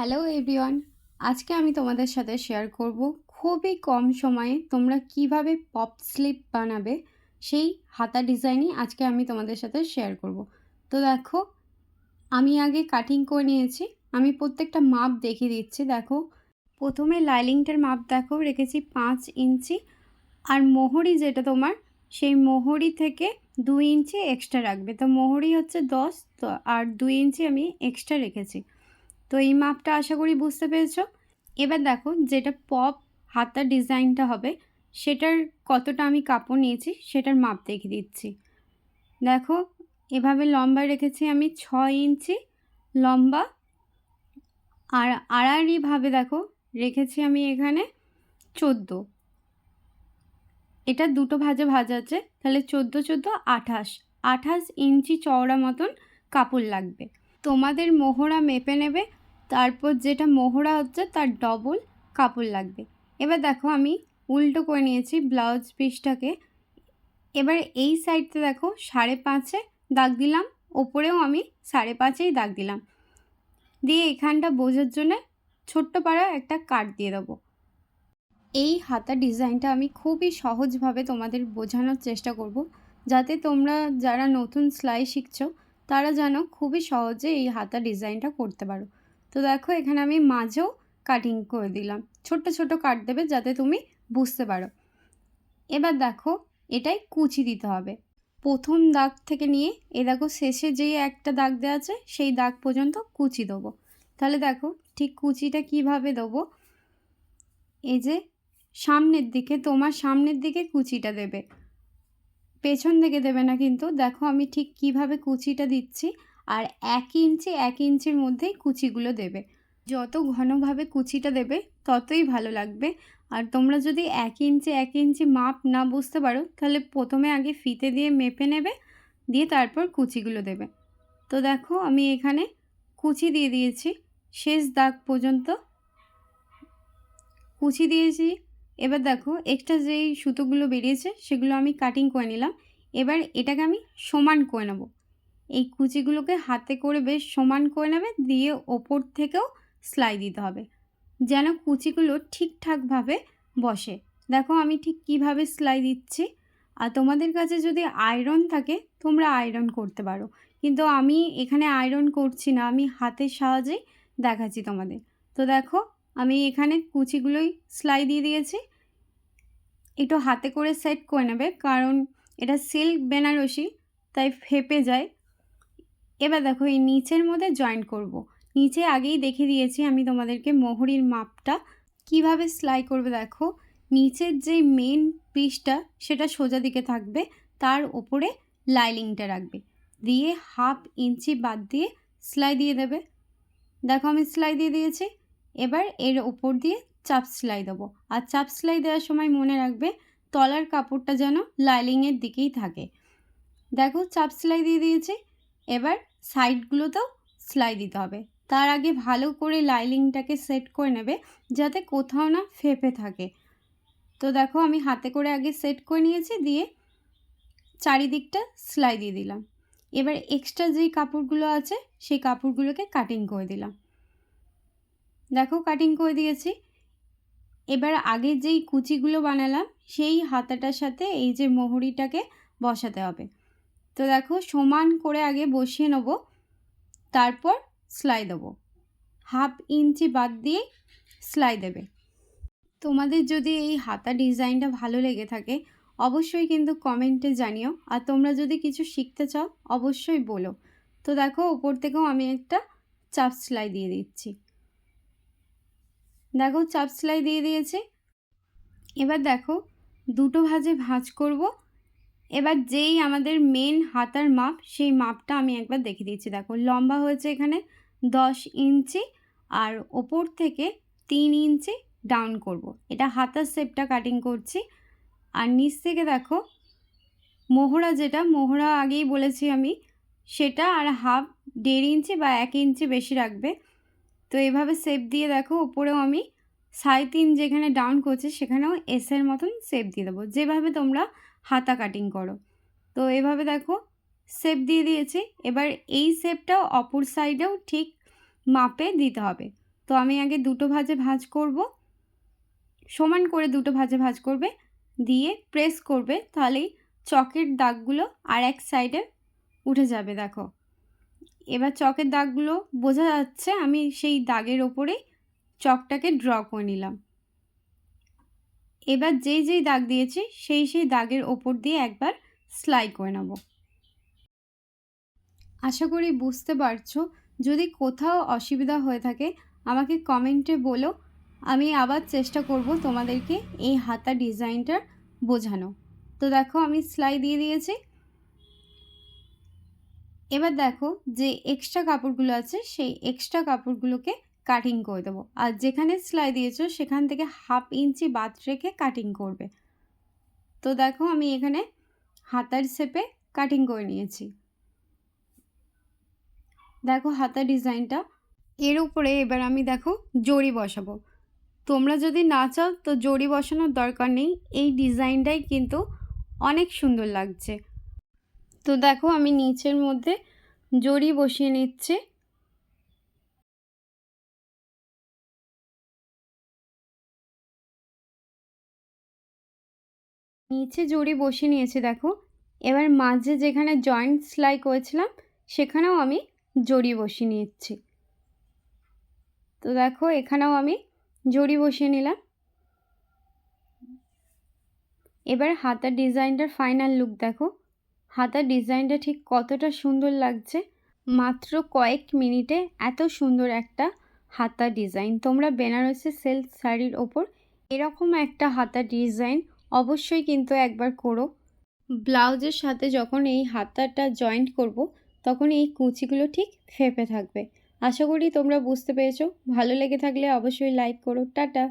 Hello everyone আজকে আমি তোমাদের সাথে শেয়ার করব খুবই কম সময়ে তোমরা কীভাবে পপ স্লিপ বানাবে সেই হাতা ডিজাইনই আজকে আমি তোমাদের সাথে শেয়ার করব। তো দেখো, আমি আগে কাটিং করে নিয়েছি। আমি প্রত্যেকটা মাপ দেখিয়ে দিচ্ছি। দেখো, প্রথমে লাইলিংটার মাপ দেখো, রেখেছি পাঁচ ইঞ্চি। আর মোহরি যেটা তোমার, সেই মোহরি থেকে দুই ইঞ্চি এক্সট্রা রাখবে। তো মোহরি হচ্ছে দশ আর দুই ইঞ্চি আমি এক্সট্রা রেখেছি। তো এই মাপটা আশা করি বুঝতে পেরেছ। এবার দেখো যেটা পপ হাতার ডিজাইনটা হবে, সেটার কতটা আমি কাপড় নিয়েছি, সেটার মাপ দেখে দিচ্ছি। দেখো, এভাবে লম্বা রেখেছি আমি ছয় ইঞ্চি লম্বা। আর আড়াআড়িভাবে দেখো রেখেছি আমি এখানে চোদ্দ। এটা দুটো ভাজে ভাজা আছে, তাহলে চোদ্দ চোদ্দ আঠাশ। আঠাশ ইঞ্চি চওড়া মতন কাপড় লাগবে। তোমাদের মোহরা মেপে নেবে তারপর যেটা মোহরা হচ্ছে তার ডবল কাপড় লাগবে। এবার দেখো আমি উল্টো করে নিয়েছি ব্লাউজ পিসটাকে এবার এই সাইডতে দেখো সাড়ে পাঁচে দাগ দিলাম, ওপরেও আমি সাড়ে পাঁচেই দাগ দিলাম। দিয়ে এখানটা বোঝার জন্য ছোট্ট পাড়া একটা কাট দিয়ে দেবো। এই হাতা ডিজাইনটা আমি খুবই সহজভাবে তোমাদের বোঝানোর চেষ্টা করব, যাতে তোমরা যারা নতুন সেলাই শিখছো, তারা যেন খুবই সহজে এই হাতা ডিজাইনটা করতে পারো। তো দেখো, এখানে আমি মাঝেও কাটিং করে দিলাম। ছোট্ট ছোট কাট দেবে যাতে তুমি বুঝতে পারো। এবার দেখো, এটাই কুচি দিতে হবে। প্রথম দাগ থেকে নিয়ে এ দেখো, শেষে যেই একটা দাগ দেওয়া আছে, সেই দাগ পর্যন্ত কুচি দেবো। তাহলে দেখো, ঠিক কুচিটা কীভাবে দেবো? এই যে, সামনের দিকে, তোমার সামনের দিকে কুচিটা দেবে। পেছন দিকে দেবে না কিন্তু। দেখো, আমি ঠিক কীভাবে কুচিটা দিচ্ছি আর এক ইঞ্চি, এক ইঞ্চির মধ্যেই কুচিগুলো দেবে। যত ঘনভাবে কুচিটা দেবে, ততই ভালো লাগবে। আর তোমরা যদি এক ইঞ্চি এক ইঞ্চি মাপ না বুঝতে পারো, তাহলে প্রথমে আগে ফিতে দিয়ে মেপে নেবে, দিয়ে তারপর কুচিগুলো দেবে। তো দেখো, আমি এখানে কুচি দিয়ে দিয়েছি। শেষ দাগ পর্যন্ত কুচি দিয়েছি। এবার দেখো এক্সট্রা যেই সুতোগুলো বেরিয়েছে, সেগুলো আমি কাটিং করে নিলাম। এবার এটাকে আমি সমান করে নেব। এই কুচিগুলোকে হাতে করে বেশ সমান করে নেবে, দিয়ে ওপর থেকেও সেলাই দিতে হবে, যেন কুচিগুলো ঠিকঠাকভাবে বসে। দেখো আমি ঠিক কীভাবে সেলাই দিচ্ছি। আর তোমাদের কাছে যদি আয়রন থাকে, তোমরা আয়রন করতে পারো। কিন্তু আমি এখানে আয়রন করছি না, আমি হাতের সাহায্যেই দেখাচ্ছি তোমাদের। তো দেখো, আমি এখানে কুচিগুলোই সেলাই দিয়ে দিয়েছি। একটু হাতে করে সেট করে নেবে, কারণ এটা সিল্ক বেনারসি, তাই ফেপে যায়। এবার দেখো এই নিচের মধ্যে জয়েন করব। নিচে আগেই দেখে দিয়েছি আমি তোমাদেরকে মোহরির মাপটা। কীভাবে সেলাই করবে দেখো, নিচের যে মেন পিসটা সেটা সোজা দিকে থাকবে, তার ওপরে লাইলিংটা রাখবে। দিয়ে হাফ ইঞ্চি বাদ দিয়ে সেলাই দিয়ে দেবে। দেখো আমি সেলাই দিয়ে দিয়েছি, এবার এর ওপর দিয়ে চাপ সেলাই দেবো। আর চাপ সেলাই দেওয়ার সময় মনে রাখবে, তলার কাপড়টা যেন লাইলিংয়ের দিকেই থাকে। দেখো চাপ সেলাই দিয়ে দিয়েছি, এবার সাইডগুলোতেও সেলাই দিতে হবে। তার আগে ভালো করে লাইলিংটাকে সেট করে নেবে, যাতে কোথাও না ফেপে থাকে। তো দেখো, আমি হাতে করে আগে সেট করে নিয়েছি, দিয়ে চারিদিকটা সেলাই দিয়ে দিলাম। এবার এক্সট্রা যেই কাপড়গুলো আছে, সেই কাপড়গুলোকে কাটিং করে দিলাম। দেখো কাটিং করে দিয়েছি। এবার আগে যেই কুচিগুলো বানালাম, সেই হাতাটার সাথে এই যে মোহরিটাকে বসাতে হবে। তো দেখো সমান করে আগে বসিয়ে নেব, তারপর সেলাই দেবো। হাফ ইঞ্চি বাদ দিয়ে সেলাই দেবে। তোমাদের যদি এই হাতা ডিজাইনটা ভালো লেগে থাকে, অবশ্যই কিন্তু কমেন্টে জানিও। আর তোমরা যদি কিছু শিখতে চাও, অবশ্যই বলো। তো দেখো ওপর থেকেও আমি একটা চাপ সেলাই দিয়ে দিচ্ছি। দেখো, চাপ সেলাই দিয়ে দিয়েছি। এবার দেখো, দুটো ভাজে ভাঁজ করব। এবার যেই আমাদের মেন হাতার মাপ, সেই মাপটা আমি একবার দেখে দিচ্ছি। দেখো, লম্বা হয়েছে এখানে দশ ইঞ্চি আর ওপর থেকে তিন ইঞ্চি ডাউন করব। এটা হাতার শেপটা কাটিং করছি। আর নিচ থেকে দেখো, মোহরা যেটা, মোহরা আগেই বলেছি আমি, সেটা আর হাফ দেড় ইঞ্চি বা এক ইঞ্চি বেশি রাখবে। তো এভাবে শেপ দিয়ে দেখো, ওপরেও আমি সাড়ে তিন যেখানে ডাউন করছে, সেখানেও এসের মতন শেপ দিয়ে দেবো। যেভাবে তোমরা হাতা কাটিং করো। তো এভাবে দেখো শেপ দিয়ে দিয়েছি। এবার এই শেপটাও অপর সাইডেও ঠিক মাপে দিতে হবে। তো আমি আগে দুটো ভাজে ভাজ করব। সমান করে দুটো ভাজে ভাজ করবে। দিয়ে প্রেস করবে। তাহলেই চকের দাগগুলো আর এক সাইডে উঠে যাবে, দেখো। এবার চকের দাগগুলো বোঝা যাচ্ছে, আমি সেই দাগের ওপরেই চকটাকে ড্র করে নিলাম। এবার যেই যেই দাগ দিয়েছি, সেই সেই দাগের ওপর দিয়ে একবার সেলাই করে নেব। আশা করি বুঝতে পারছ, যদি কোথাও অসুবিধা হয়ে থাকে, আমাকে কমেন্টে বলো। আমি আবার চেষ্টা করব তোমাদেরকে এই হাতা ডিজাইনটা বোঝানো। তো দেখো, আমি সেলাই দিয়ে দিয়েছি। এবার দেখো যে এক্সট্রা কাপড়গুলো আছে, সেই এক্সট্রা কাপড়গুলোকে কাটিং করে দেবো। আর যেখানে সেলাই দিয়েছ, সেখান থেকে হাফ ইঞ্চি বাদ রেখে কাটিং করবে। তো দেখো, আমি এখানে হাতার শেপে কাটিং করে নিয়েছি। দেখো, হাতার ডিজাইনটা। এর উপরে এবার আমি দেখো, জড়ি বসাবো। তোমরা যদি না চাও, তো জড়ি বসানোর দরকার নেই। এই ডিজাইনটাই কিন্তু অনেক সুন্দর লাগছে। তো দেখো, আমি নিচের মধ্যে জড়ি বসিয়ে নিচ্ছে। নিচে জড়ি বসিয়ে নিয়েছি, দেখো। এবার মাঝে যেখানে জয়েন্ট সেলাই করেছিলাম, সেখানেও আমি জড়ি বসিয়ে নিচ্ছি। তো দেখো, এখানেও আমি জড়ি বসিয়ে নিলাম। এবার হাতার ডিজাইনটার ফাইনাল লুক দেখো। হাতার ডিজাইনটা ঠিক কতটা সুন্দর লাগছে। মাত্র কয়েক মিনিটে এত সুন্দর একটা হাতা ডিজাইন। তোমরা বেনারসি সিল্ক শাড়ির ওপর এরকম একটা হাতা ডিজাইন অবশ্যই কিন্তু একবার করো। ব্লাউজের সাথে যখন এই হাতাটা জয়েন্ট করব, তখন এই কুচিগুলো ঠিক ফেপে থাকবে। আশা করি তোমরা বুঝতে পেরেছ। ভালো লেগে থাকলে অবশ্যই লাইক করো। টাটা!